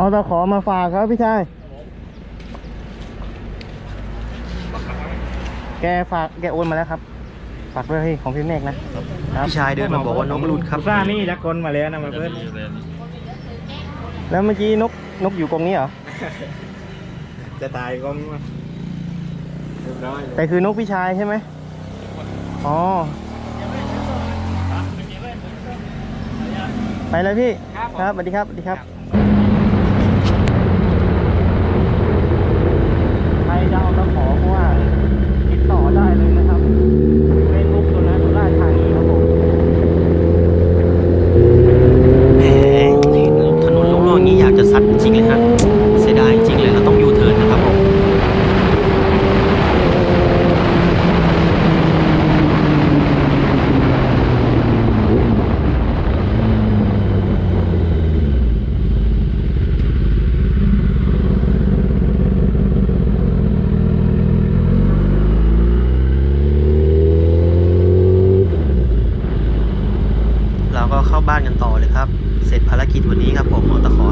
เอาตะขอมาฝากครับพี่ชาย แกฝากแกโอนมาแล้วครับ ฝากด้วยของพี่เมฆนะพี่ชายเดินมาบอกว่านกหลุดครับ ซ่านี่ยักษ์คนมาแล้วนะมาเพื่อนแล้วเมื่อกี้นกนกอยู่กรงนี้เหรอ จะตายก็มาเรียบร้อยเลยแต่คือนกพี่ชายใช่ไหมอ๋อ ไปเลยพี่ ครับสวัสดีครับสวัสดีครับ ใครจะเอาตะขอเพราะว่าติดต่อได้เลยนะครับเฟซบุ๊กตัวนั้นสุราษฎร์ธานีครับผม แหมเห็นถนนโล่งๆอย่างนี้อยากจะซัดจริงเลยฮะเสียดายจริงเลยเราต้องยูเทิร์นนะครับผม เรา ก็เข้าบ้านกันต่อเลยครับ เสร็จภารกิจวันนี้ครับผมเอตะขอ